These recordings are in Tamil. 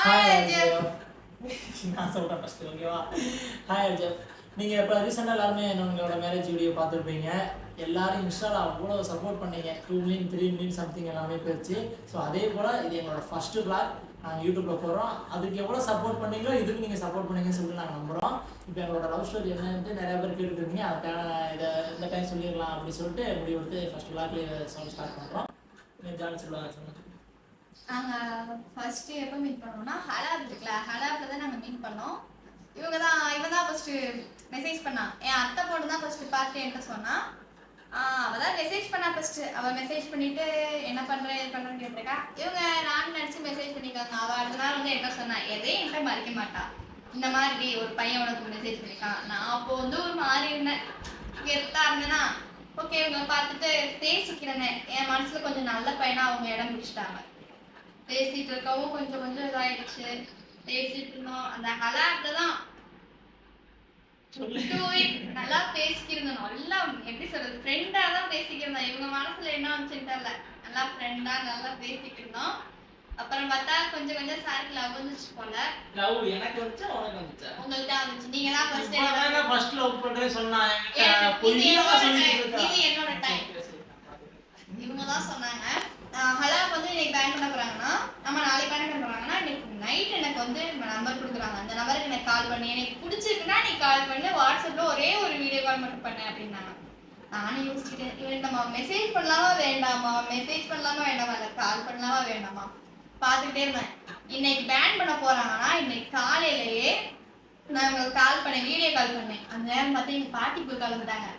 ஹாய் அஜய். நான் சொல்கிறேன் ஃபஸ்ட்டு ஓகேவா ஹாய் அஜப் நீங்கள் இப்போ ரீசெண்டாக எல்லாருமே உங்களோட மேரேஜ் வீடியோ பார்த்துருப்பீங்க. எல்லாரும் இன்ஸ்டாவில் அவ்வளோ சப்போர்ட் பண்ணீங்க. Two million three million something எல்லாமே போயிடுச்சு ஸோ அதே போல் இது எங்களோட ஃபஸ்ட்டு vlog. நாங்கள் யூடியூப்பில் போடுறோம். அதுக்கு எவ்வளோ சப்போர்ட் பண்ணீங்களோ இதுக்கு நீங்கள் சப்போர்ட் பண்ணீங்கன்னு சொல்லி நாங்கள் நம்புகிறோம் இப்போ எங்களோட லவ் ஸ்டோரி என்னன்ட்டு நிறைய பேர் கேட்டுருக்கீங்க அதுக்கான இதை இந்த டைம் சொல்லிடலாம் அப்படின்னு சொல்லிட்டு முடிவு எடுத்து ஃபஸ்ட் vlogலேயே சொல்ல ஸ்டார்ட் பண்ணுறோம் ஜாலி சொல்லுவாங்க சொல்லுங்கள் நாங்கள் ஃபர்ஸ்ட் எப்போ மீட் பண்ணோம்னா ஹலாப் இருக்குல்ல ஹலாப்ல தான் நாங்கள் மீட் பண்ணோம். இவங்க தான் இவன் தான் ஃபர்ஸ்ட் மெசேஜ் பண்ணா. என் அத்தை பொண்ணு தான் ஃபர்ஸ்ட் பார்த்து என்கிட்ட சொன்னா. அவள் தான் மெசேஜ் பண்ணா ஃபர்ஸ்ட் அவள் மெசேஜ் பண்ணிட்டு என்ன பண்ற இது பண்றேன்னு கேட்டிருக்கா? இவங்க நான் நினச்சி மெசேஜ் பண்ணிருக்காங்க அவள் அடுத்த நாள் வந்து என்கிட்ட சொன்னா எதையும் என்கிட்ட மறைக்க மாட்டா. இந்த மாதிரி ஒரு பையன் உனக்கு மெசேஜ் பண்ணியிருக்கான் நான் அப்போ வந்து ஒரு மாறி இருந்தேன். கெத்தா இருந்தேன்னா ஓகே இவங்க பார்த்துட்டு பேசிக்கிறேன்னு என் மனசுல கொஞ்சம் நல்ல பையனா அவங்க இடம் பிடிச்சிட்டாங்க. பேசிட்டு இருக்கவும் கொஞ்சம் கொஞ்சம் இதாயிடுச்சு. பேசிட்டு இருந்தோம் அந்த ஹலாப்ல தான் நல்லா பேசிக்கிருந்தோம் நல்லா எப்படி சொல்றது? ஃப்ரெண்டா தான் பேசிக்கிருந்தோம் இவங்க மனசுல என்ன வந்துச்சுன்னு தெரியல. நல்லா ஃப்ரெண்டா நல்லா பேசிக்கிருந்தோம். அப்புறம் பார்த்தா கொஞ்சம் கொஞ்சம் சாருக்கு லவ் வந்துச்சு போல. லவ் எனக்கு வந்துச்சா உனக்கு வந்துச்சா? உங்கள்ட்ட வந்துச்சு? நீங்க தான் ஃபர்ஸ்ட் இப்பதானே first love பண்றேன்னு சொன்னா என்கிட்ட. இது பொய்யா சொல்லிட்டு. இருக்கா. இது என்னோட time. இவங்க தான் சொன்னாங்க. ஹலாப் வந்து இன்னைக்கு பேன் பண்ண போகிறாங்கன்னா நம்ம நாளைக்கு பேன் பண்ண போகிறாங்கன்னா இன்னைக்கு நைட் எனக்கு வந்து நம்பர் கொடுக்குறாங்க அந்த நம்பருக்கு எனக்கு கால் பண்ணி. எனக்கு பிடிச்சிருக்குன்னா நீ கால் பண்ணு. வாட்ஸ்அப்பில் ஒரே ஒரு வீடியோ கால் மட்டும் பண்ணேன் அப்படின்னாங்க. நானும் யோசிச்சுட்டேன். இவன் நம்ம மெசேஜ் பண்ணலாமா வேண்டாமா? மெசேஜ் பண்ணலாமா வேண்டாமா? இல்லை கால் பண்ணலாமா வேண்டாமா? பார்த்துக்கிட்டே இருந்தேன். இன்னைக்கு பேன் பண்ண போறாங்கன்னா இன்னைக்கு காலையிலேயே நான் உங்களுக்கு கால் பண்ணேன் வீடியோ கால் பண்ணேன். அந்த நேரம் பார்த்து எங்கள் பாட்டி போய் கலந்துட்டாங்க.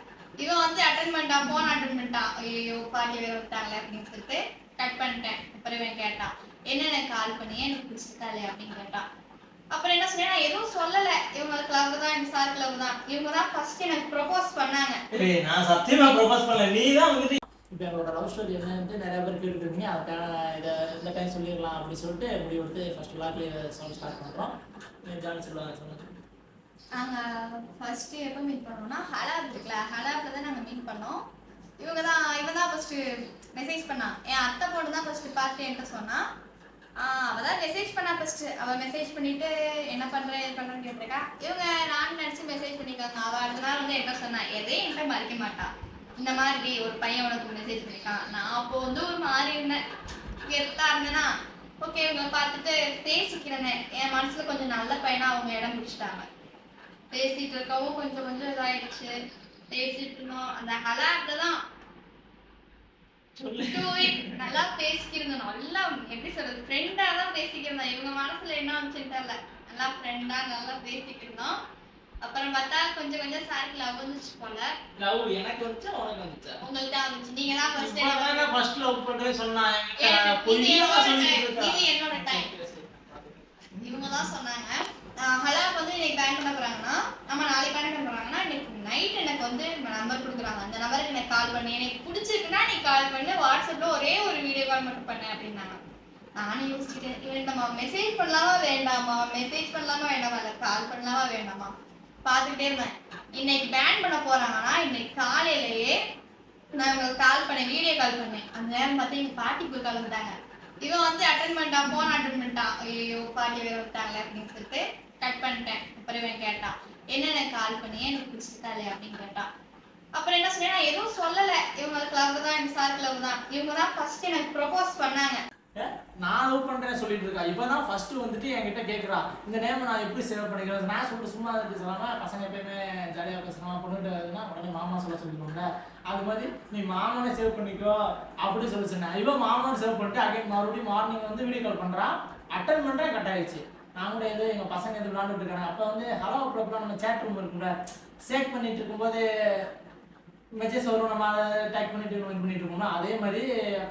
இவன் வந்து அட்டன் பண்ணிட்டான் போன் அட்டன் பண்ணிட்டான் ஐயோ பாட்டி வேறு விட்டாங்களே அப்படின்னு சொல்லிட்டு கட் பண்ணிட்டேன். அப்புறம் இவன் கேட்டான் என்ன எனக்கு கால் பண்ணி எனக்கு பிடிச்சிருக்காளே அப்படின்னு கேட்டான் அப்புறம் என்ன சொன்னேன் நான் எதுவும் சொல்லல. இவங்களுக்கு லவ் தான் எங்க சாருக்கு லவ் தான். இவங்க தான் ஃபர்ஸ்ட் எனக்கு ப்ரொபோஸ் பண்ணாங்க. ஏய், நான் சத்தியமா ப்ரொபோஸ் பண்ணல. நீ தான் வந்துட்டு இப்போ எங்களோட லவ் ஸ்டோரி என்னன்ட்டு நிறைய பேர் கேட்டுருக்கீங்க. அதுக்கான இதை இந்த டைம் சொல்லிடலாம் அப்படின்னு சொல்லிட்டு முடிவு எடுத்து ஃபர்ஸ்ட் vlogலேயே சொல்ல ஸ்டார்ட் பண்ணுறோம் ஜாலி சொல்லுவாங்க சொல்லுங்க. நாங்க ஃபர்ஸ்ட் எப்போ மீட் பண்ணோம்னா ஹலாப் இருக்குல்ல ஹலாப்ல தான் நாங்க மீட் பண்ணோம். இவங்க தான் இவன் தான் ஃபர்ஸ்ட் மெசேஜ் பண்ணா. என் அத்தை பொண்ணு தான் ஃபர்ஸ்ட் பார்த்து என்கிட்ட சொன்னா. அவள் அவ தான் மெசேஜ் பண்ணா ஃபர்ஸ்ட் அவ மெசேஜ் பண்ணிட்டு என்ன பண்ற? இது பண்றேன்னு கேட்டிருக்கா இவங்க நான் நினைச்சு மெசேஜ் பண்ணிக்காங்க அவ அடுத்த நாள் வந்து என்கிட்ட சொன்னா எதையும் என்கிட்ட மறைக்க மாட்டா. இந்த மாதிரி ஒரு பையன் உனக்கு மெசேஜ் பண்ணிருக்கான். நான் அப்போ வந்து ஒரு மாறி இருந்தேன். கெத்தா இருந்தேன்னா ஓகே இவங்க பார்த்துட்டு பேசிக்கிறேன்னு. என் மனசுல கொஞ்சம் நல்ல பையனா அவங்க இடம் பிடிச்சிட்டாங்க. பேசிட்டு இருக்கவும் கொஞ்சம் கொஞ்சம் இதாயிடுச்சு. பேசிட்டு இருந்தோம். அந்த ஹலாப்ல தான் நல்லா பேசிக்கிருந்தோம் நல்லா எப்படி சொல்றது ஃப்ரெண்டா தான் பேசிக்கிருந்தோம் இவங்க மனசுல என்ன வந்துச்சுன்னு தெரியல. நல்லா ஃப்ரெண்டா நல்லா பேசிக்கிருந்தோம். அப்புறம் பார்த்தா கொஞ்சம் கொஞ்சம் சாருக்கு லவ் வந்துச்சு போல. லவ் எனக்கு வந்துச்சா உனக்கு வந்துச்சா? உங்கள்ட்ட வந்துச்சு. நீங்க தான் ஃபர்ஸ்ட் இப்பதானே first love பண்றேன்னு சொன்னா என்கிட்ட. இது பொய்யா சொல்லிட்டு. இது என்னோட time. இவங்க தான் சொன்னாங்க. ஹலாப் வந்து இன்னைக்கு பேன் பண்ண போகிறாங்கன்னா நம்ம நாளைக்கு பேன் பண்ண போகிறாங்கன்னா இன்னைக்கு நைட் எனக்கு வந்து நம்பர் கொடுக்குறாங்க. அந்த நம்பருக்கு எனக்கு கால் பண்ணி. எனக்கு பிடிச்சிருக்குன்னா நீ கால் பண்ணு. வாட்ஸ்அப்பில் ஒரே ஒரு வீடியோ கால் மட்டும் பண்ணு அப்படின்னாங்க. நானும் யோசிச்சுட்டேன். இவன் நம்ம மெசேஜ் பண்ணலாமா வேண்டாமா? மெசேஜ் பண்ணலாமா வேண்டாமா? இல்லை கால் பண்ணலாமா வேண்டாமா? பார்த்துக்கிட்டே இருந்தேன். இன்னைக்கு பேன் பண்ண போறாங்கன்னா இன்னைக்கு காலையிலேயே நான் உங்களுக்கு கால் பண்ணேன் வீடியோ கால் பண்ணேன். அந்த நேரம் பார்த்து எங்க பாட்டி போய் கலந்துட்டாங்க இவன் வந்து அட்டன் பண்ணிட்டான் போன் அட்டன் பண்ணிட்டான் ஐயோ பாட்டி வேற விட்டாங்களே அப்படின்னு சொல்லிட்டு கட் பண்ணிட்டேன். அப்புறம் இவன் கேட்டான் என்ன கால் பண்ணி எனக்கு பிடிச்சிருக்காளே? அப்படின்னு கேட்டான். அப்புறம் என்ன சொன்னேன் நான் எதுவும் சொல்லல. இவங்க கிளப் தான் எங்க சார் கிளப் தான். இவங்க தான் ஃபர்ஸ்ட் எனக்கு ப்ரொபோஸ் பண்ணாங்க. நான் லவ் பண்றேன்னு சொல்லிட்டு இருக்கா? இவன் தான் ஃபர்ஸ்ட் வந்துட்டு என்கிட்ட கேக்குறா. இந்த நேம் நான் எப்படி சேவ் பண்ணிக்கிறேன்? நான் சொல்லிட்டு சும்மா இருக்கு சொல்லாம பசங்க எப்பயுமே ஜாலியா பேசுறோம் பொண்ணுட்டுனா உடனே மாமா சொல்ல சொல்லிக்கோங்க அது மாதிரி நீ மாமனை சேவ் பண்ணிக்கோ. அப்படின்னு சொல்லி சொன்னேன். இவன் மாமனை சேவ் பண்ணிட்டு அகைன் மறுபடியும் மார்னிங் வந்து வீடியோ கால் பண்றான் அட்டன் பண்றேன் கட் ஆயிடுச்சு. நான் கூட ஏதோ எங்க பசங்க எது விளாண்டுட்டு இருக்காங்க. அப்ப வந்து ஹலோ ப்ரோக்ராம் நம்ம சேட் ரூம் இருக்குல்ல சேட் பண்ணிட்டு இருக்கும்போது மெசேஜ் வரும். நம்ம அதை டைப் பண்ணிட்டு இது பண்ணிட்டு இருக்கோம்னா அதே மாதிரி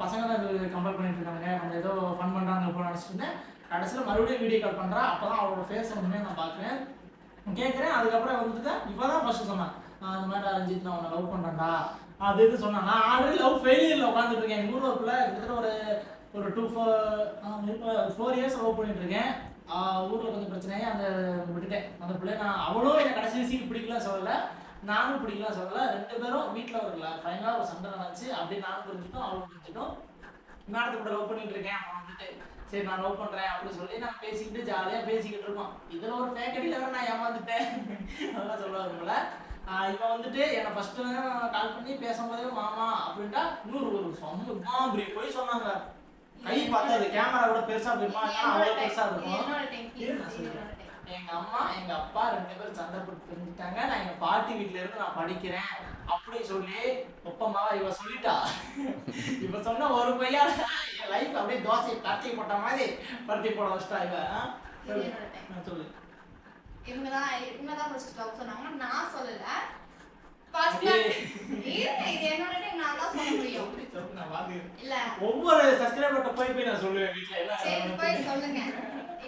பசங்க தான் இது கம்பேர் பண்ணிட்டு இருக்காங்க நம்ம ஏதோ ஃபன் பண்றாங்க போல நினச்சிட்டு இருந்தேன். கடைசியில் மறுபடியும் வீடியோ கால் பண்றா. அப்பதான் அவளோட ஃபேஸ் ஒன்றுமே நான் பார்க்குறேன். கேட்குறேன் அதுக்கப்புறம் வந்துட்டு இப்போ தான் ஃபர்ஸ்ட் சொன்னான் இந்த மாதிரி ரஞ்சித் நான் உன்னை லவ் பண்ணுறேன்டா அது இது சொன்னான். நான் ஆல்ரெடி லவ் ஃபெயிலியரில் உட்காந்துட்டு இருக்கேன். எங்கள் ஊரில் கிட்டத்தட்ட ஒரு ஒரு two four four years love பண்ணிட்டு இருக்கேன். ஊரில் கொஞ்சம் பிரச்சனையே அந்த விட்டுட்டேன். அந்த பிள்ளை நான் அவளும் என்னை கடைசி சீக்கு பிடிக்கலாம் சொல்லலை. நானும் பிடிக்கலாம் சொல்லலை. ரெண்டு பேரும் வீட்டில் ஒரு ஃபைனலாக ஒரு சண்டை நடந்துச்சு. அப்படியே நானும் புரிஞ்சுட்டோம் அவளும் புரிஞ்சுட்டோம் மேடத்து கூட லவ் பண்ணிட்டு இருக்கேன். அவன் வந்துட்டு சரி நான் லவ் பண்ணுறேன் அப்படின்னு சொல்லி நான் பேசிக்கிட்டு ஜாலியாக பேசிக்கிட்டு இருக்கோம். இதில் ஒரு ஃபேக்கடியில் வேறு நான் ஏமாந்துட்டேன் அதெல்லாம் சொல்லுவாங்க போல. இவன் வந்துட்டு என்னை ஃபஸ்ட்டு கால் பண்ணி பேசும்போதே மாமா அப்படின்ட்டா இன்னொரு ஒரு சம்மு போய் சொன்னாங்க. கை பார்த்தா அது கேமரா கூட பெருசா போயிருமா ஆனா அவ்வளவு பெருசா இருக்கும். எங்க அம்மா எங்க அப்பா ரெண்டு பேரும் சண்டை போட்டு பிரிஞ்சுட்டாங்க நான் எங்க பாட்டி வீட்ல இருந்து நான் படிக்கிறேன். அப்படி சொல்லி ஒப்பமாவா இவ சொல்லிட்டா. இவ சொன்ன ஒரு பையன் என் லைஃப் அப்படியே தோசை பரட்டி போட்ட மாதிரி பரட்டி போட வச்சிட்டா இவ. சொல்லு. இவங்க தான் இவங்க தான் ஃபர்ஸ்ட் சொன்னாங்க. நான் சொல்லல. ஒவ்வொரு சப்ஸ்கிரைபர்ட்ட போய் போய் நான் சொல்லுவேன் வீட்ல சரி எல்லாம் போய் சொல்லுங்க.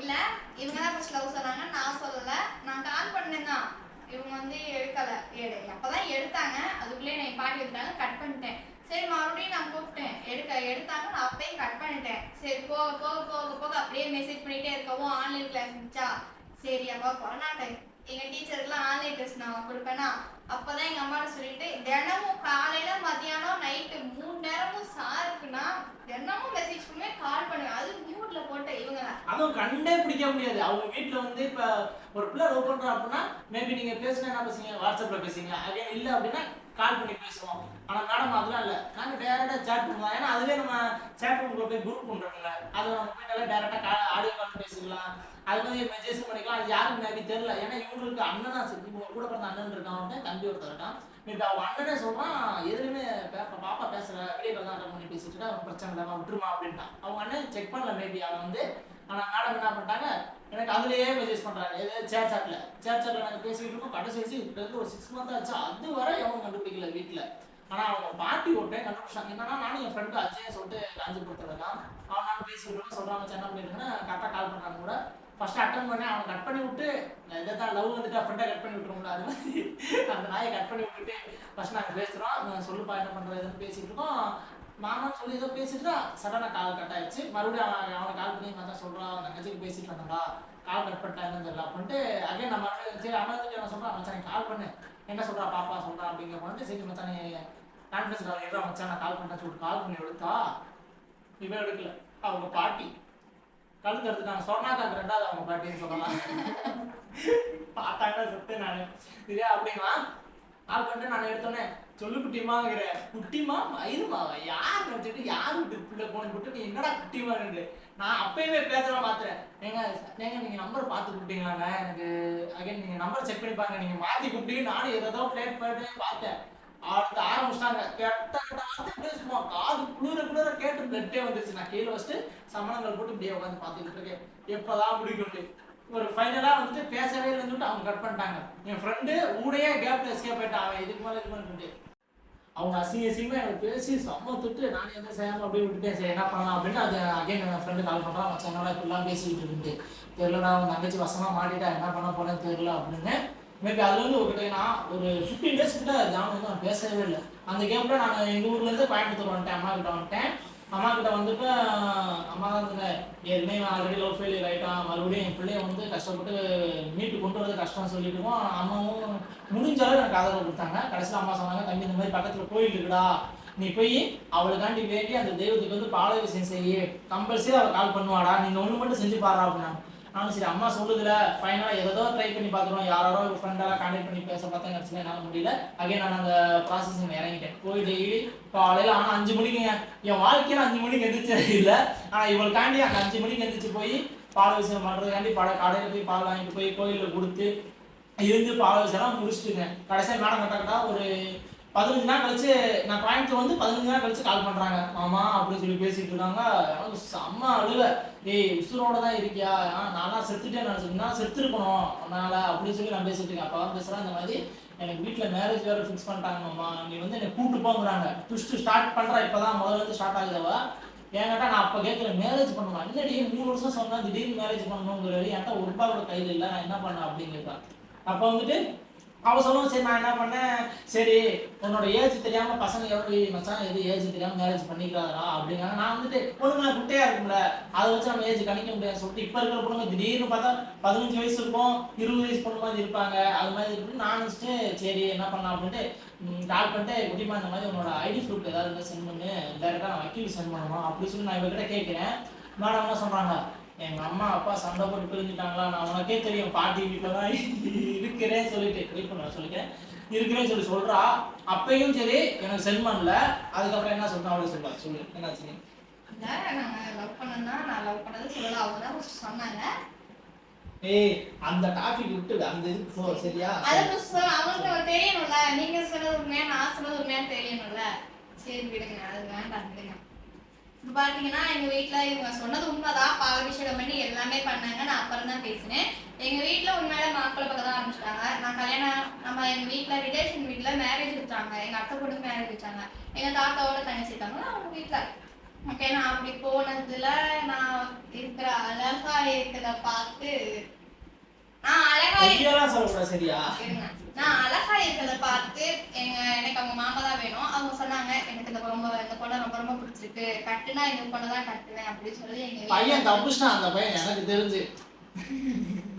இல்ல இவங்க தான் ஃபர்ஸ்ட் லவ் சொன்னாங்க நான் சொல்லல. நான் கால் பண்ணேன் தான் இவங்க வந்து எடுக்கல. எடு. அப்பதான் எடுத்தாங்க. அதுக்குள்ளே நான் பாட்டி வந்துட்டாங்க கட் பண்ணிட்டேன். சரி மறுபடியும் நான் கூப்பிட்டேன். எடுக்க எடுத்தாங்க நான் அப்பயே கட் பண்ணிட்டேன். சரி போக போக போக போக அப்படியே மெசேஜ் பண்ணிட்டே இருக்கவும் ஆன்லைன் கிளாஸ் இருந்துச்சா சரி அப்பா கொரோனா டைம் எங்க டீச்சருக்குலாம் ஆன்லைன் டெஸ்ட் நான் கொடுப்பேனா? அப்பதான் எங்க அம்மாட்ட சொல்லிட்டு தினமும் காலையில மத்தியானம் நைட்டு மூணு நேரமும் சாருக்குன்னா தினமும் மெசேஜ் பண்ணுவேன் கால் பண்ணுவேன். அது மியூட்ல போட்ட இவங்க. அதுவும் கண்டே பிடிக்க முடியாது. அவங்க வீட்டில் வந்து இப்ப ஒரு பிள்ளை லவ் பண்றா அப்படின்னா மேபி நீங்க பேசுனா என்ன பேசுங்க வாட்ஸ்அப்ல பேசுங்க அதே இல்ல அப்படின்னா கால் பண்ணி பேசுவோம். ஆனா மேடம் அதெல்லாம் இல்ல. நாங்க டேரக்டா சேட் பண்ணுவோம். ஏன்னா அதுவே நம்ம சேட் ரூம்ல போய் குரூப் பண்றோம்ல. அது நம்ம போய் டேரக்டா ஆடியோ கால் பேசிக்கலாம். அது மாதிரி மெசேஜ் பண்ணிக்கலாம். அது யாருக்கு மேபி தெரியல. ஏன்னா இவங்களுக்கு அண்ணனா சரி கூட பிறந்த அண்ணன் இருக்கான். அவன் தம்பி ஒருத்தர் இருக்கான். அவன் அண்ணனே சொல்றான் எதுலையுமே பே- பாப்பா பேசுற வீடியோ கால் தான் அட்டன் பண்ணி பேசிட்டு அவன் பிரச்சனை இல்லாம விட்டுருமா அப்படின்ட்டான். அவங்க அண்ணன் செக் பண்ணல மேபி அவன் வந்து ஆனா மேடம் என்ன பண்ணிட்டாங்க எனக்கு அதுலயே மெசேஜ் பண்றாங்க. எது சேர் சாட்ல சேர் சாட்ல நாங்க பேசிக்கிட்டு இருக்கோம் கடைசி கிட்டத்தட்ட ஒரு சிக்ஸ் மந்த் ஆச்சு. அது வரை எவனும் கண்டுபிடிக்கல வீட்டில் ஆனா அவங்க பாட்டி ஒரு டைம் கண்டுபிடிச்சாங்க. என்னன்னா நானும் என் ஃப்ரெண்டு அஜய் சொல்லிட்டு காஞ்சிபுரத்துல இருக்கான். அவன் நானும் பேசிக்கிட்டு இருக்கோம். சொல்றாங்க என்ன பண்ணிருக்கேன்னு கரெக்டாக கால் பண்ணாங்க கூட. ஃபஸ்ட்டு அட்டன் பண்ணி அவனை கட் பண்ணி விட்டு இதை தான் லவ் வந்துட்டு ஃப்ரெண்டை கட் பண்ணி விட்டுருவோம்ல அது மாதிரி அந்த நாயை கட் பண்ணி விட்டுட்டு ஃபர்ஸ்ட் நாங்கள் பேசுகிறோம் சொல்லுப்பா என்ன பண்ணுறதுன்னு பேசிகிட்டு இருக்கோம். மாமான்னு சொல்லி ஏதோ பேசிட்டு சடனாக கால் கட் ஆயிடுச்சு. மறுபடியும் அவன் அவனை கால் பண்ணி மச்சான் சொல்கிறான் அவன் தங்கச்சிக்கு பேசிட்டு வந்தாடா கால் கட் பண்ணிட்டாங்கன்னு தெரியல அப்படின்ட்டு அகைன் நம்ம மறுபடியும் சரி அவன் வந்து என்ன சொல்கிறான் மச்சான் கால் பண்ணு. என்ன சொல்கிறா பாப்பா சொல்கிறான் அப்படிங்கிற பண்ணிட்டு சரி மச்சான் நீ கான்ஃபரன்ஸ் கால் எடுறா மச்சான் நான் கால் பண்ணேன் சொல்லிட்டு கால் பண்ணி எடுத்தா இவன் எடுக்கல. அவங்க பாட்டி கழுத்து எடுத்துட்டாங்க சொன்னாக்காக்கு ரெண்டாவது அவங்க பாட்டின்னு சொல்லலாம். பார்த்தாங்கன்னா செத்து நான். இதே அப்படின்னா கால் பண்ணிட்டு நான் எடுத்தோன்னே சொல்லு குட்டிமாங்கிற குட்டிமா மயிருமாவா யார் நினைச்சிட்டு யார் விட்டு பிள்ளை போன விட்டு நீ என்னடா குட்டிமான்னு நான் அப்பயுமே பேசலாம் மாத்துறேன். ஏங்க ஏங்க நீங்க நம்பர் பார்த்து கூப்பிட்டீங்களாங்க? எனக்கு அகைன் நீங்க நம்பர் செக் பண்ணி பாருங்க. நீங்க மாத்தி கூப்பிட்டீங்க நானும் ஏதோ பிளேட் பண்ணி பார்த்தேன். அடுத்து ஆரம்பிச்சிட்டாங்க. கெட்ட கெட்ட வார்த்தை பேசுமா காது குளிர குளிர கேட்டு பிளட்டே வந்துருச்சு. நான் கீழே வச்சுட்டு சமணங்கள் போட்டு இப்படியே உட்காந்து பார்த்துக்கிட்டு இருக்கேன். எப்போதான் முடிக்கும் ஒரு ஃபைனலாக வந்துட்டு பேசவே இருந்துட்டு அவங்க கட் பண்ணிட்டாங்க. என் ஃப்ரெண்டு ஊடையே கேப்ல எஸ்கேப் ஆயிட்டான் அவன் இதுக்கு மேலே இது பண்ணிட்டு அவங்க அசிங்க அசிங்கமாக எனக்கு பேசி செம்ம திட்டு. நானே எதுவும் செய்யாமல் அப்படியே விட்டுட்டேன். சரி என்ன பண்ணலாம் அப்படின்னு அது அகைன் என் ஃப்ரெண்டு கால் பண்ணுறான் மச்சான் என்னடா இப்படிலாம் பேசிக்கிட்டு இருந்து நான் அவன் தங்கச்சி வசமாக மாட்டிட்டா. என்ன பண்ண போறேன்னு தெரியல அப்படின்னு மேபி அதில் வந்து ஒரு நான் ஒரு ஃபிஃப்டீன் டேஸ் கிட்ட ஜான் வந்து நான் பேசவே இல்லை. அந்த கேப்ல நான் எங்கள் ஊர்லேருந்து கோயம்புத்தூர் வந்துட்டேன். அம்மா கிட்ட வந்துட்டேன். அம்மா கிட்ட வந்துட்டு அம்மா தான் இருந்தேன் ஏற்கனவே ஆல்ரெடி லவ் ஃபெயிலியர் ஆகிட்டான் மறுபடியும் என் பிள்ளைய வந்து கஷ்டப்பட்டு மீட்டு கொண்டு வரது கஷ்டம்னு சொல்லிட்டு அம்மாவும் முடிஞ்ச அளவு எனக்கு ஆதரவு கொடுத்தாங்க. கடைசியில் அம்மா சொன்னாங்க தம்பி இந்த மாதிரி பக்கத்தில் கோயில் இருக்குடா. நீ போய் அவளுக்காண்டி வேண்டி அந்த தெய்வத்துக்கு வந்து பால விஷயம் செய்யு கம்பல்சரி அவள் கால் பண்ணுவாடா. நீங்கள் ஒன்று மட்டும் செஞ்சு பாரு அப்படின்னாங்க. நானும் சரி அம்மா சொல்லுதுல ஃபைனலாக ஏதோ ட்ரை பண்ணி பார்த்துருவோம் யாரோ ஒரு ஃப்ரெண்டெல்லாம் கான்டாக்ட் பண்ணி பேச பார்த்தா கடைசியில் என்னால் முடியல. அகைன் நான் அந்த ப்ராசஸிங் இறங்கிட்டேன். போய் டெய்லி காலையில் ஆனால் அஞ்சு மணிக்குங்க என் வாழ்க்கையில் அஞ்சு மணிக்கு எந்திரிச்சது இல்லை. ஆனால் இவளுக்காண்டி அந்த அஞ்சு மணிக்கு எந்திரிச்சு போய் பால் விஷயம் பண்ணுறதுக்காண்டி பல கடையில் போய் பால் வாங்கிட்டு போய் கோயிலில் கொடுத்து இருந்து பால் விஷயம்லாம் முடிச்சுட்டுங்க. கடைசியாக மேடம் கட்டக்கட்டா ஒரு பதினஞ்சு நாள் கழிச்சு நான் கோயம்புத்தூர் வந்து பதினஞ்சு நாள் கழிச்சு கால் பண்றாங்க. மாமா அப்படின்னு சொல்லி பேசிட்டு இருக்காங்க. எனக்கு செம்ம அழுவ டேய் உசுரோட தான் இருக்கியா? ஆ, நான்லாம் செத்துட்டேன் நினச்சிருந்தா செத்துருக்கணும் அதனால அப்படின்னு சொல்லி நான் பேசிட்டு இருக்கேன். அப்பா பேசுகிறேன் இந்த மாதிரி எனக்கு வீட்டில் மேரேஜ் வேறு ஃபிக்ஸ் பண்ணிட்டாங்க மாமா. நீ வந்து என்னை கூப்பிட்டு போங்கிறாங்க. ட்விஸ்ட்டு ஸ்டார்ட் பண்ணுறா இப்போ தான் முதல்ல வந்து ஸ்டார்ட் ஆகுதவா ஏன்கிட்ட நான் அப்போ கேட்குறேன் மேரேஜ் பண்ணணும் இல்லடி மூணு வருஷம் சொன்னா திடீர்னு மேரேஜ் பண்ணணுங்கிறாரு. என்கிட்ட ஒரு ரூபா கூட கையில் இல்லை. நான் என்ன பண்ணேன் அப்படிங்கிறான் அப்போ வந்துட்டு அவன் சொல்லவும் சரி நான் என்ன பண்ணேன்? சரி உன்னோட ஏஜ் தெரியாம பசங்க எவ்வளவு மச்சான் எது ஏஜ் தெரியாம மேரேஜ் பண்ணிக்கிறாரா அப்படிங்கிறாங்க. நான் வந்துட்டு பொண்ணுங்க குட்டையா இருக்கும்ல அதை வச்சு நம்ம ஏஜ் கணிக்க முடியாது சொல்லிட்டு இப்ப இருக்கிற பொண்ணுங்க திடீர்னு பார்த்தா பதினஞ்சு வயசு இருக்கும் இருபது வயசு பொண்ணு மாதிரி இருப்பாங்க. அது மாதிரி இருக்கு. நான் நினைச்சிட்டு சரி என்ன பண்ணலாம் அப்படின்ட்டு கால் பண்ணிட்டு குட்டிமா இந்த மாதிரி உன்னோட ஐடி ப்ரூஃப் ஏதாவது சென்ட் பண்ணு. டேரெக்டாக நான் வக்கீல் சென்ட் பண்ணணும் அப்படின்னு சொல்லி நான் இவகிட்ட கேட்குறேன். மேடம் என்ன சொல்றாங்க? எங்க அம்மா அப்பா சண்டை போட்டு பிரிஞ்சுட்டாங்களா? நான் உனக்கே தெரியும். பாட்டி வீட்டில் தான் இருக்கிறேன் சொல்லிட்டு. வெயிட் பண்ண சொல்லிக்கிறேன். இருக்கிறேன்னு சொல்லி சொல்றா. அப்பயும் சரி எனக்கு சென்ட் பண்ணல அதுக்கப்புறம் என்ன சொல்றா? அவளே சொல்றா சொல்லு. என்னாச்சு? இல்ல நாங்க லவ் பண்ணோம்னா நான் லவ் பண்ணது சொல்லல. அவங்க தான் சொன்னாங்க. ஏய் அந்த டாபிக் விட்டுடு. அந்த இதுக்கு போ சரியா? அதை first சொல்ல அவங்களுக்கு அவ தெரியணும்ல. நீங்க சொன்னது உண்மையா நான் சொன்னது உண்மையா தெரியணும்ல. சரி விடுங்க. அது வேண்டாம் விடுங்க. இப்ப பாத்தீங்கன்னா எங்க வீட்ல இவங்க சொன்னது உண்மைதான். பாலாபிஷேகம் பண்ணி எல்லாமே பண்ணாங்க. நான் அப்புறம் தான் பேசினேன். எங்க வீட்ல உண்மையில மாப்பிள்ளை பார்க்க தான் ஆரம்பிச்சிட்டாங்க. நான் கல்யாணம் நம்ம எங்க வீட்ல ரிலேஷன் வீட்ல மேரேஜ் வச்சாங்க. எங்க அத்தை பொண்ணுக்கு மேரேஜ் வச்சாங்க. எங்க தாத்தாவோட தங்கச்சி இருக்காங்க அவங்க வீட்ல. ஓகே நான் அப்படி போனதுல நான் இருக்கிற அழகா இருக்கிறத பார்த்து நான் அழகா சரியா. நான் அழகா இருக்கிறத பார்த்து எங்க எனக்கு அவங்க மாமா தான் வேணும். அவங்க சொன்னாங்க எனக்கு இந்த ரொம்ப இந்த பொண்ணை ரொம்ப ரொம்ப பிடிச்சிருக்கு. கட்டுனா இந்த பொண்ணை தான் கட்டுவேன் அப்படின்னு சொல்லி எங்க பையன் தப்புச்சிட்டான் அந்த பையன் எனக்கு தெரிஞ்சு.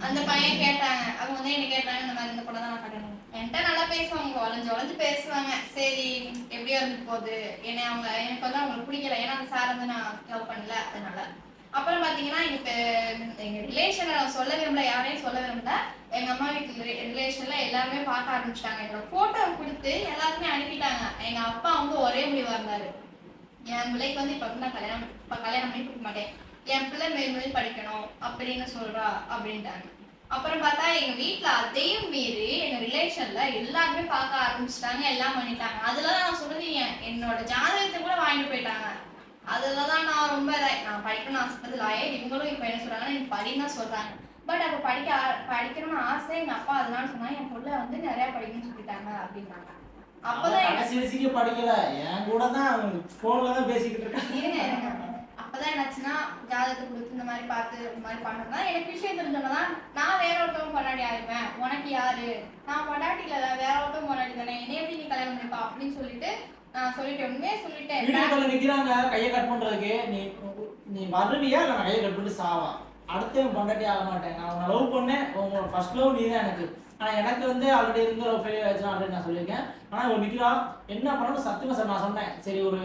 அந்த பையன் கேட்டாங்க. அவங்க வந்து என்ன கேட்டாங்க இந்த மாதிரி இந்த பொண்ணை தான் நான் கட்டணும். என்கிட்ட நல்லா பேசுவாங்க வளைஞ்சு வளைஞ்சு பேசுவாங்க. சரி எப்படியோ இருந்து போகுது. என்னை அவங்க எனக்கு வந்து அவங்களுக்கு பிடிக்கல. ஏன்னா அந்த சார் வந்து நான் லவ் பண்ணல. அதனால அப்புறம் பாத்தீங்கன்னா எங்க பெ- ரிலேஷனை நான் சொல்ல விரும்பல யாரையும் சொல்ல விரும்பல. எங்க அம்மா வீட்டு ரிலேஷன்ல எல்லாருமே பார்க்க ஆரம்பிச்சிட்டாங்க. என்னோட போட்டோ கொடுத்து எல்லாருக்குமே அனுப்பிட்டாங்க. எங்க அப்பா வந்து ஒரே முடிவா இருந்தாரு. என் பிள்ளைக்கு வந்து இப்ப நான் கல்யாணம் இப்ப கல்யாணம் பண்ணி கொடுக்க மாட்டேன். என் பிள்ளை மேல்மேல் படிக்கணும் அப்படின்னு சொல்றா அப்படின்ட்டாங்க. அப்புறம் பார்த்தா எங்க வீட்டில் அதையும் மீறி எங்க ரிலேஷன்ல எல்லாருமே பார்க்க ஆரம்பிச்சிட்டாங்க. எல்லாம் பண்ணிட்டாங்க. தான் நான் சொல்றது என்னோட ஜாதகத்தை கூட வாங்கிட்டு போயிட்டாங்க. அதுலதான் நான் ரொம்ப நான் படிக்கணும்னு ஆசைப்பட்டது லாயர் இவங்களும் இப்ப என்ன சொல்றாங்கன்னா நீ படின்னு தான் சொல்றாங்க. பட் அப்ப படிக்க படிக்கணும்னு ஆசை எங்க அப்பா அதனால சொன்னா என் பொண்ணு வந்து நிறைய படிக்கணும்னு சொல்லிட்டாங்க அப்படின்னாங்க. அப்பதான் அவன் கடைசி வரைக்கும் படிக்கல. என் கூட தான் போன்ல தான் பேசிக்கிட்டு இருக்கான். இருங்க, இருங்க. அப்பதான் என்னாச்சுன்னா ஜாதகத்தை கொடுத்து இந்த மாதிரி பார்த்து இந்த மாதிரி பண்ணா எனக்கு விஷயம் தெரிஞ்சோம்னா நான் வேற ஒருத்தவங்க பொண்டாட்டி ஆயிருப்பேன். உனக்கு யாரு? நான் இல்ல வேற ஒருத்தவங்க பொண்டாட்டி தானே? என்ன எப்படி நீ கல்யாணம் பண்ணிப்பா? அப்படின்னு சொல்லிட்டு சொல்லிட்டேன் உண்மையே சொல்லிட்டேன். வீடியோ கால்ல நிக்கிறாங்க கையை கட் பண்றதுக்கு. நீ நீ வருவியா? இல்ல நான் கையை கட் பண்ணிட்டு சாவா? அடுத்து பொண்டாட்டி ஆக மாட்டேன். நான் உன்னை லவ் பண்ணேன். உங்களோட ஃபர்ஸ்ட் லவ் நீ தான் எனக்கு. ஆனா எனக்கு வந்து ஆல்ரெடி இருந்து ஃபெயிலியர் ஆல்ரெடி நான் சொல்லியிருக்கேன். ஆனா இவன் நிக்கிறா. என்ன பண்ணணும் சத்தியமா சார் நான் சொன்னேன். சரி ஒரு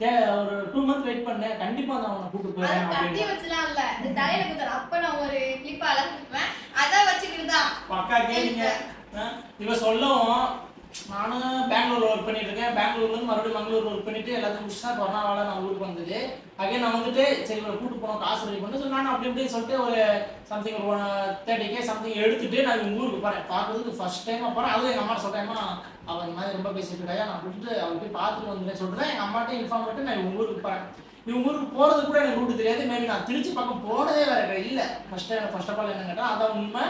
தே- ஒரு டூ மந்த் வெயிட் பண்ணேன். கண்டிப்பா நான் உன்னை கூட்டு கத்தி அப்படின்னு வச்சுலாம் இல்ல. இது தலையில குத்துற அப்ப நான் ஒரு கிளிப் அழகுவேன் அதான் வச்சுக்கிட்டு தான் பக்கா கேளுங்க. இவ சொல்லவும் நானும் பெங்களூர்ல ஒர்க் பண்ணிட்டு இருக்கேன் பெங்களூர்ல இருந்து மறுபடியும் மங்களூர் ஒர்க் பண்ணிட்டு எல்லாத்தையும் முடிச்சுட்டா கொரோனாவால நான் ஊருக்கு வந்தது. அகைன் நான் வந்துட்டு சரி இவரை கூட்டு போனோம் காசு ரெடி பண்ணி சொல்லி நான் அப்படி இப்படி சொல்லிட்டு ஒரு சம்திங் ஒரு தேர்ட்டி கே சம்திங் எடுத்துட்டு நான் எங்கள் ஊருக்கு போறேன். பார்க்கறதுக்கு ஃபர்ஸ்ட் டைம் போறேன். அதுவும் எங்க அம்மா சொல்றேன் அவர் இந்த மாதிரி ரொம்ப பேசிட்டு இருக்காயா நான் விட்டுட்டு அவள் போய் பார்த்துட்டு வந்துட்டேன் சொல்லிட்டு எங்க அம்மாட்டையும் இன்ஃபார்ம் பண்ணிட்டு நான் இவங்க ஊருக்கு போறேன். இவங்க ஊருக்கு போறது கூட எனக்கு ரூட் தெரியாது. மேபி நான் திருச்சி பக்கம் போனதே வேற இல்லை. First first time first of all என்ன கேட்டால் அதான் உண்மை.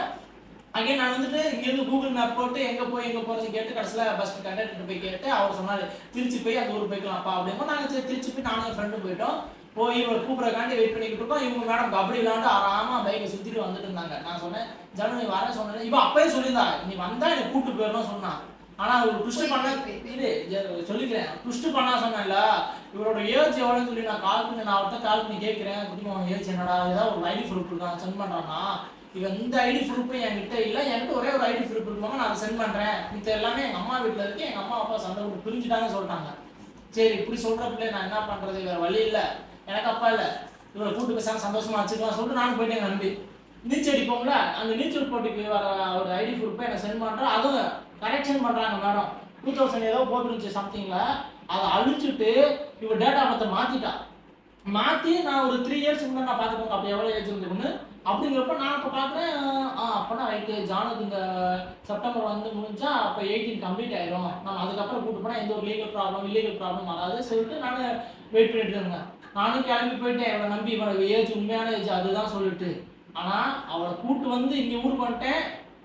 அங்கே நான் வந்துட்டு இங்கேருந்து கூகுள் மேப் போட்டு எங்கே போய் எங்கே போகிறது கேட்டு கடைசியில் பஸ் கண்டக்டர் போய் கேட்டு அவர் சொன்னார் திருச்சி போய் அந்த ஊர் போய்க்கலாம்ப்பா அப்படிங்கும்போது நாங்கள் சரி திருச்சி போய் நானும் என் ஃப்ரெண்டும் போயிட்டோம். போய் இவர் கூப்பிட்றக்காண்டி வெயிட் பண்ணிக்கிட்டு இருக்கோம். இவங்க மேடம் கபடி விளாண்டு ஆறாம பைக்கை சுற்றிட்டு வந்துட்டு இருந்தாங்க. நான் சொன்னேன் ஜனு நீ வரேன் சொன்னேன். இவன் அப்பயே சொல்லியிருந்தா நீ வந்தா என்னை கூப்பிட்டு போயிடணும் சொன்னான் ஆனா அவர் ட்விஸ்ட் பண்ண இது சொல்லிக்கிறேன். ட்விஸ்ட் பண்ணா சொன்னேன்ல இவரோட ஏஜ் எவ்வளோன்னு சொல்லி நான் கால் பண்ணி நான் அவர்கிட்ட கால் பண்ணி கேட்குறேன் குட்டிமா ஏஜ் என்னடா? ஏதாவது ஒரு ஐடி ப்ரூஃப் இருக்கா சென்ட் பண்ணுறான்னா இவன் இந்த ஐடி ப்ரூஃபும் என்கிட்ட இல்லை. என்கிட்ட ஒரே ஒரு ஐடி ப்ரூஃப் இருக்குமா நான் சென்ட் பண்ணுறேன் மித்த எல்லாமே எங்கள் அம்மா வீட்டில் இருக்கு. எங்கள் அம்மா அப்பா சண்டை போட்டு பிரிஞ்சுட்டாங்கன்னு சொல்லிட்டாங்க. சரி இப்படி சொல்கிற பிள்ளை நான் என்ன பண்ணுறது வேறு வழி இல்லை. எனக்கு அப்பா இல்லை. இவரை கூட்டு பேசாமல் சந்தோஷமாக வச்சுக்கலாம் சொல்லிட்டு நானும் போயிட்டேன் நம்பி. நீச்சல் அடிப்போம்ல? அந்த நீச்சல் போட்டிக்கு வர ஒரு ஐடி ப்ரூஃபை எனக்கு சென்ட் பண்ணுறேன் அதுவும் கரெக்ஷன் பண்ணுறாங்க மேடம் டூ தௌசண்ட் ஏதோ போட்டுருந்துச்சு சம்திங்கில் அதை அழிச்சிட்டு இவ டேட்டா பத்தை மாற்றிட்டா மாற்றி நான் ஒரு த்ரீ இயர்ஸ் முன்னாடி நான் பார்த்துக்கோங்க. அப்போ எவ்வளோ ஏஜ் இருந்துக்குன்னு அப்படிங்கிறப்ப நான் இப்போ பார்க்குறேன் ஆ அப்போனா ரைட்டு ஜானது இந்த செப்டம்பர் வந்து முடிஞ்சா அப்போ எயிட்டீன் கம்ப்ளீட் ஆயிரும். நம்ம அதுக்கப்புறம் கூட்டு போனால் எந்த ஒரு லீகல் ப்ராப்ளம் இல்லீகல் ப்ராப்ளம் வராது. சொல்லிட்டு நான் வெயிட் பண்ணிட்டு இருந்தேன். நானும் கிளம்பி போயிட்டேன். இவனை நம்பி இவனுக்கு ஏஜ் உண்மையான ஏஜ் அதுதான் சொல்லிட்டு. ஆனால் அவளை கூட்டு வந்து இங்கே ஊருக்கு வந்துட்டேன்.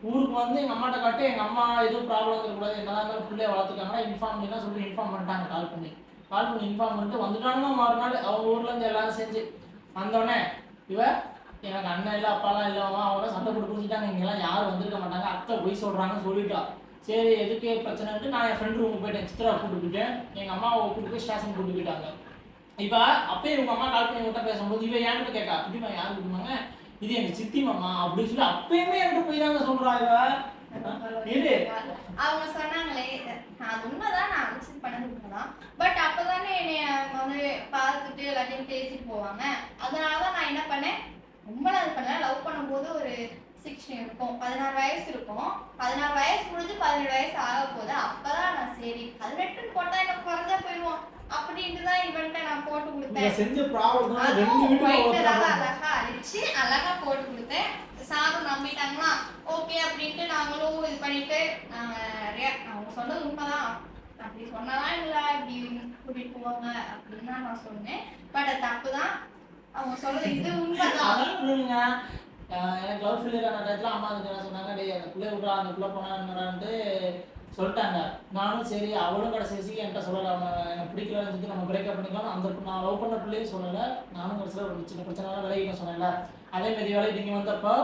ஊருக்கு வந்து எங்கள் அம்மாட்ட காட்டி எங்கள் அம்மா எதுவும் ப்ராப்ளம் இருக்கக்கூடாது என்னதான் இருந்தாலும் பிள்ளைய வளர்த்துக்காங்கன்னா இன்ஃபார்ம் பண்ணி சொல்லி இன்ஃபார்ம் பண்ணிட்டாங்க. கால் பண்ணி. கால் பண்ணி இன்ஃபார்ம் பண்ணிட்டு வந்துட்டானுங்க மறுநாள். அவங்க ஊர்லேருந்து எல்லாரும் செஞ்சு வந்தோடனே இவ எனக்கு அண்ணன் இல்லை அப்பாலாம் இல்லைவா அவங்களாம் சண்டை போட்டு புரிஞ்சுட்டாங்க இங்கெல்லாம் யாரும் வந்திருக்க மாட்டாங்க. அத்தை போய் சொல்கிறாங்கன்னு சொல்லிட்டா. சரி எதுக்கு பிரச்சனைன்ட்டு நான் என் ஃப்ரெண்ட் ரூமுக்கு போயிட்டேன் சித்ரா கூட்டு போயிட்டேன். எங்கள் அம்மாவை கூப்பிட்டு போய் ஸ்டேஷன் கூட்டு போயிட்டாங்க. இப்போ அப்பயே இவங்க அம்மா கால் பண்ணி விட்டா பேசும்போது இவன் என்கிட்ட கேட்கா இப்படிமா யார் கூட்டுமாங்க இது எங்க சித்தி மாமா? அப்படின்னு சொல்லி அப்பயுமே என்கிட்ட போய் தாங்க சொல்றா இவ. இரு. அவங்க சொன்னாங்களே அது உண்மைதான் நான் அழைச்சிட்டு பண்ணது உண்மைதான். பட் அப்பதானே என்னை அவங்க வந்து பார்த்துட்டு எல்லாத்தையும் பேசிட்டு போவாங்க. அதனாலதான் நான் என்ன பண்ணேன் ரொம்ப நான் இது பண்ணல. லவ் பண்ணும்போது ஒரு சிக்ஸ்டீன் இருக்கும். பதினாறு வயசு இருக்கும். பதினாறு வயசு முடிஞ்சு பதினேழு வயசு ஆக போகுது அப்பதான் நான் சரி பதினெட்டுன்னு போட்டா எனக்கு குறைஞ்சா போயிடுவோம் அப்படின்ட்டு தான் இவன்ட்ட நான் போட்டு கொடுத்தேன். அதுவும். அழகா அடிச்சு அழகா போட்டு கொடுத்தேன். சாரும் நம்பிட்டாங்களா? ஓகே அப்படின்ட்டு நாங்களும் இது பண்ணிட்டு அவங்க சொன்னது உண்மைதான். அப்படி சொன்னதா இல்ல இப்படி கூட்டிட்டு போவாங்க அப்படின்னு தான் நான் சொன்னேன். பட் தப்பு தான் அவங்க சொல்றது இது உண்மைதான். அதெல்லாம் எனக்கு லவ் ஃபெயிலியர் ஆன டயத்துல அம்மா வந்து என்ன சொன்னாங்க டேய் அந்த பிள்ளை விட்றா அந்த பிள்ளை போனா என்னடான்ட்டு சொல்லிட்டாங்க. நானும் சரி அவளும் கடைசி என்கிட்ட சொல்லலை. அவன் எனக்கு பிடிக்கலன்னு சொல்லி நம்ம பிரேக்கப் பண்ணிக்கலாம். அந்த நான் லவ் பண்ண பிள்ளையும் சொல்லலை. நானும் கடைசியில் ஒரு சின்ன பிரச்சனை விலகிக்க சொன்னேன்ல. அதே மாதிரி வேலை நீங்கள் வந்தப்போ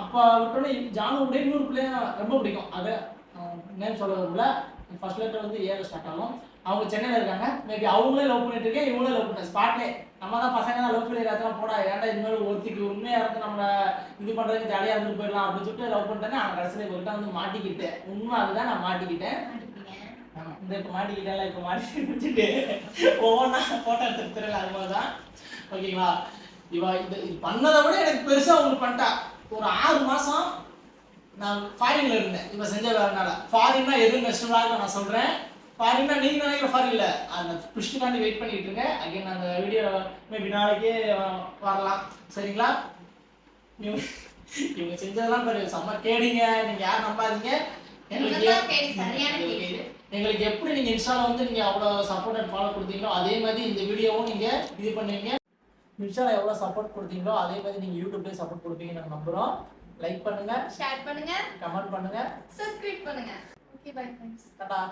அப்போ விட்டோன்னே ஜானு இன்னொரு பிள்ளையும் ரொம்ப பிடிக்கும். அதை நேம் சொல்ல வரல ஃபர்ஸ்ட் லெட்டர் வந்து ஏழு ஸ்டார்ட் ஆகும். அவங்க சென்னையில் இருக்காங்க. மேபி அவங்களே லவ் பண்ணிட்டு இருக்கேன் இவங்களே லவ் பண்ண ஸ்பாட்லே நம்ம தான் பசங்க தான் லவ் பண்ணி அதெல்லாம் போடா ஏன்டா இனிமேல் மாதிரி ஒருத்திக்கு உண்மையாக இருந்து நம்ம இது பண்ணுறதுக்கு ஜாலியாக இருந்து போயிடலாம் அப்படின்னு சொல்லிட்டு லவ் பண்ணிட்டேன் அவன் கடைசியில் போயிட்டு வந்து மாட்டிக்கிட்டேன். உண்மை அதுதான் நான் மாட்டிக்கிட்டேன். இந்த இப்போ மாட்டிக்கிட்டேன்ல இப்போ மாட்டி முடிச்சுட்டு ஒவ்வொன்றா ஃபோட்டோ எடுத்து தெரியல அது மாதிரி தான் ஓகேங்களா இவ இது இது பண்ணதை விட எனக்கு பெருசாக அவங்களுக்கு பண்ணிட்டா. ஒரு ஆறு மாதம் நான் ஃபாரின்ல இருந்தேன். இப்போ செஞ்ச வேலைனால. ஃபாரின்னா எதுவும் நெக்ஸ்ட் நான் சொல்கிறேன் ஃபாரின்னா நீங்கள் நினைக்கிற ஃபாரின் இல்லை. அந்த புஷ்டுக்காண்டி வெயிட் பண்ணிட்டு இருக்கேன் அகைன் அந்த வீடியோ மேபி நாளைக்கே வரலாம். சரிங்களா? இவங்க செஞ்சதெல்லாம் பாரு செம்ம கேடுங்க. நீங்கள் யாரும் நம்பாதீங்க. எங்களுக்கு. எங்களுக்கு எப்படி நீங்கள் இன்ஸ்டால வந்து நீங்கள் அவ்வளோ சப்போர்ட் அண்ட் ஃபாலோ கொடுத்தீங்களோ அதே மாதிரி இந்த வீடியோவும் நீங்கள் இது பண்ணுவீங்க. இன்ஸ்டால எவ்வளோ சப்போர்ட் கொடுத்தீங்களோ அதே மாதிரி நீங்கள் யூடியூப்லேயும் சப்போர்ட் கொடுப்பீங்க நாங்கள் நம்புகிறோம் லைக் பண்ணுங்க. ஷேர் பண்ணுங்க. கமெண்ட் பண்ணுங்க. சப்ஸ்கிரைப் பண்ணுங்க. Okay bye friends Tata